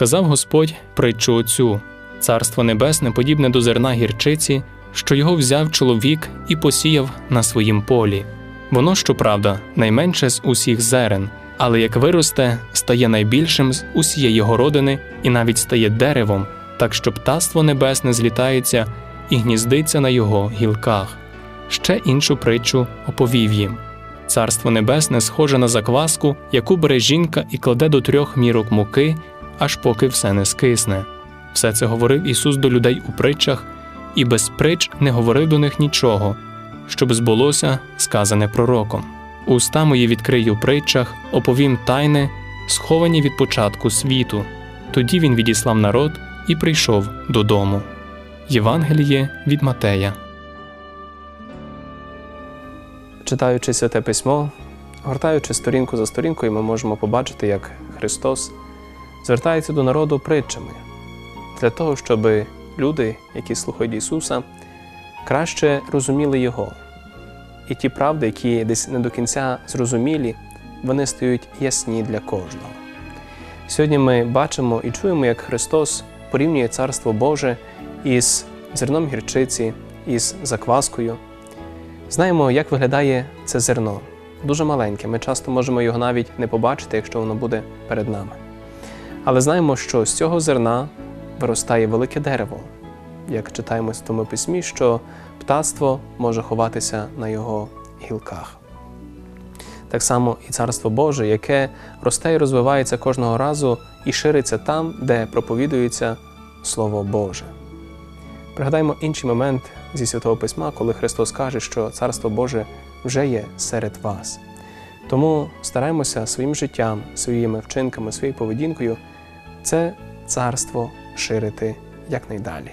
Сказав Господь притчу оцю: Царство небесне подібне до зерна гірчиці, що його взяв чоловік і посіяв на своїм полі. Воно, щоправда, найменше з усіх зерен, але як виросте, стає найбільшим з усієї городини і навіть стає деревом, так що птаство небесне злітається і гніздиться на його гілках. Ще іншу притчу оповів їм. Царство небесне схоже на закваску, яку бере жінка і кладе до трьох мірок муки, аж поки все не скисне. Все це говорив Ісус до людей у притчах, і без притч не говорив до них нічого, щоб збулося сказане пророком. Уста мої відкрию притчах, оповім тайни, сховані від початку світу. Тоді він відіслав народ і прийшов додому. Євангеліє від Матея. Читаючи святе письмо, гортаючи сторінку за сторінкою, ми можемо побачити, як Христос звертається до народу притчами для того, щоб люди, які слухають Ісуса, краще розуміли Його. І ті правди, які десь не до кінця зрозумілі, вони стають ясні для кожного. Сьогодні ми бачимо і чуємо, як Христос порівнює Царство Боже із зерном гірчиці, із закваскою. Знаємо, як виглядає це зерно. Дуже маленьке. Ми часто можемо його навіть не побачити, якщо воно буде перед нами. Але знаємо, що з цього зерна виростає велике дерево, як читаємо в тому письмі, що птаство може ховатися на його гілках. Так само і Царство Боже, яке росте і розвивається кожного разу і шириться там, де проповідується Слово Боже. Пригадаймо інший момент зі Святого Письма, коли Христос каже, що Царство Боже вже є серед вас. Тому стараємося своїм життям, своїми вчинками, своєю поведінкою це царство ширити якнайдалі.